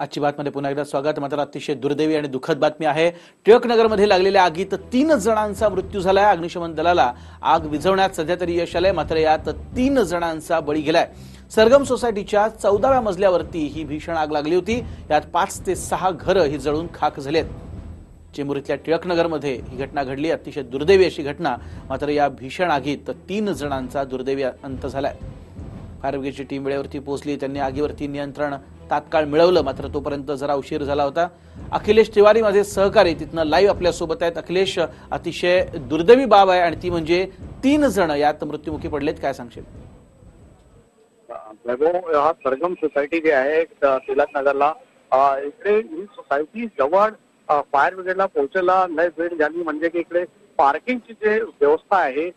आजची बातमध्ये पुन्हा एकदा स्वागत. मात्र अतिशय दुर्दैवी आणि दुःखद बातमी आहे. टिळकनगरमध्ये लागलेल्या आगीत तीन जणांचा मृत्यू झालाय. अग्निशमन दलाला आग विझवण्यात सध्या तरी यश आलंय. मात्र यात तीन जणांचा बळी गेलाय. सरगम सोसायटीच्या चौदाव्या मजल्यावरती ही भीषण आग लागली होती. यात पाच ते सहा घरं ही जळून खाक झालेत. चेंबूर टिळकनगरमध्ये ही घटना घडली. अतिशय दुर्दैवी अशी घटना. मात्र या भीषण आगीत तीन जणांचा दुर्दैवी अंत झालाय. फायर ब्रिगेडची टीम वेळेवरती पोहोचली. त्यांनी आगीवरती नियंत्रण तात्काळ मिळवलं मात्र तोपर्यंत जरा उशीर झाला होता. अखिलेश तिवारी माझे सहकारी तिथनं लाईव्ह आपल्यासोबत आहेत. अखिलेश अतिशय दुर्दैवी बाब आहे आणि ती म्हणजे तीन जण यात मृत्युमुखी पडलेत. काय सांगशील? वैभव हा सरगम सोसायटी जी आहे तिलक नगरला इकडे ही सोसायटी जवळ फायर ब्रिगेडला पोहोचायला लय वेळ झाली. म्हणजे की इकडे पार्किंगची जे व्यवस्था आहे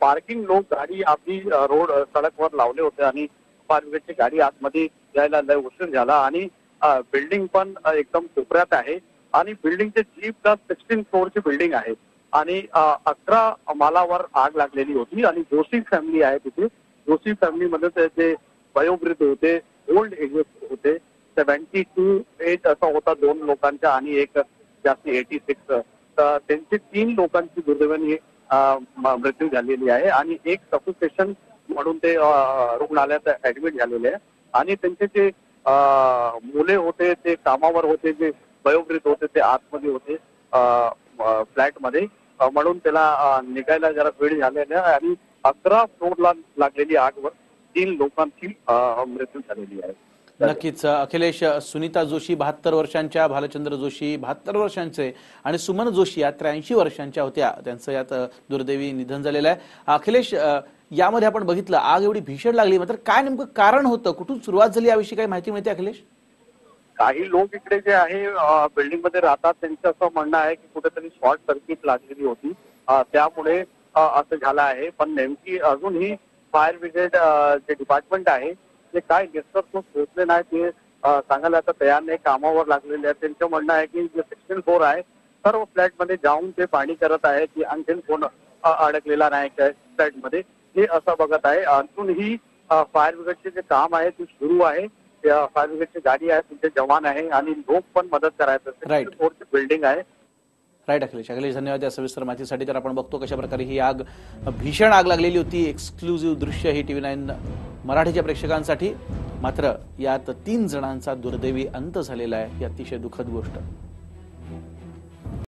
पार्किंग लोक गाडी आपली रोड सडकवर लावले होते आणि फायर ब्रिगेडची गाडी आतमध्ये यायला लय उशीर झाला आणि बिल्डिंग पण एकदम कोपऱ्यात आहे आणि बिल्डिंगचे जीप प्लस सिक्स्टीन फ्लोअरची बिल्डिंग आहे आणि अकरा मालावर आग लागलेली होती आणि जोशी फॅमिली आहे तिथे. जोशी फॅमिलीमध्ये ते जे वयोवृद्ध होते ओल्ड एज होते. सेव्हन्टी टू एज असा होता दोन लोकांचा आणि एक जास्त एटी सिक्स तर त्यांची तीन लोकांची दुर्दैवाने म- मृत्यू झालेली आहे आणि एक सफोकेशन काढून ते रुग्णालयात ऍडमिट झालेले आणि त्यांचे जे मुले होते ते कामावर होते जे वयोवृद्ध होते ते आतमध्ये होते फ्लॅटमध्ये. म्हणून त्याला निघायला जरा वेळ झालेला आणि अकरा फ्लोरला लागलेली आगवर तीन लोकांची मृत्यू झालेली आहे. नक्कीच अखिलेश सुनीता जोशी बहात्तर वर्षांच्या भालचंद्र जोशी बहात्तर वर्षांचे आणि सुमन जोशी या त्र्याऐंशी वर्षांच्या होत्या. त्यांचं यात दुर्दैवी निधन झालेलं आहे. अखिलेश यामध्ये आपण बघितलं आग एवढी भीषण लागली मात्र काय नेमकं कारण होतं? कुठून सुरुवात झाली याविषयी काही माहिती मिळते अखिलेश? काही लोक इकडे जे आहे बिल्डिंगमध्ये राहतात. त्यांचं असं म्हणणं आहे की कुठेतरी शॉर्ट सर्किट लागलेली होती. त्यामुळे असं झालं आहे. पण नेमकी अजूनही फायर ब्रिगेड जे डिपार्टमेंट आहे ते काय निष्कर्ष पोहोचले नाही ते सांगायला आता तयार नाही. कामावर लागलेले आहेत. त्यांचं म्हणणं आहे की जे सेक्शन फ्लोर आहे सर्व फ्लॅटमध्ये जाऊन ते पाणी करत आहे की आणखीन कोण अडकलेला नाही फ्लॅटमध्ये हे असं बघत आहे. अजूनही फायर ब्रिगेडचे जे काम आहे ते सुरू आहे. फायर ब्रिगेडची गाडी आहे तुमचे जवान आहे आणि लोक पण मदत करायचं. फ्लोअरची बिल्डिंग आहे. राईट अखिलेश. अखिलेश धन्यवाद या सविस्तर माहितीसाठी. तर आपण बघतो कशा प्रकारे ही आग भीषण आग लागलेली होती. एक्सक्लुझिव्ह दृश्य ही टीव्ही नाईन मराठीच्या प्रेक्षकांसाठी. मात्र यात तीन जणांचा दुर्दैवी अंत झालेला आहे. ही अतिशय दुःखद गोष्ट.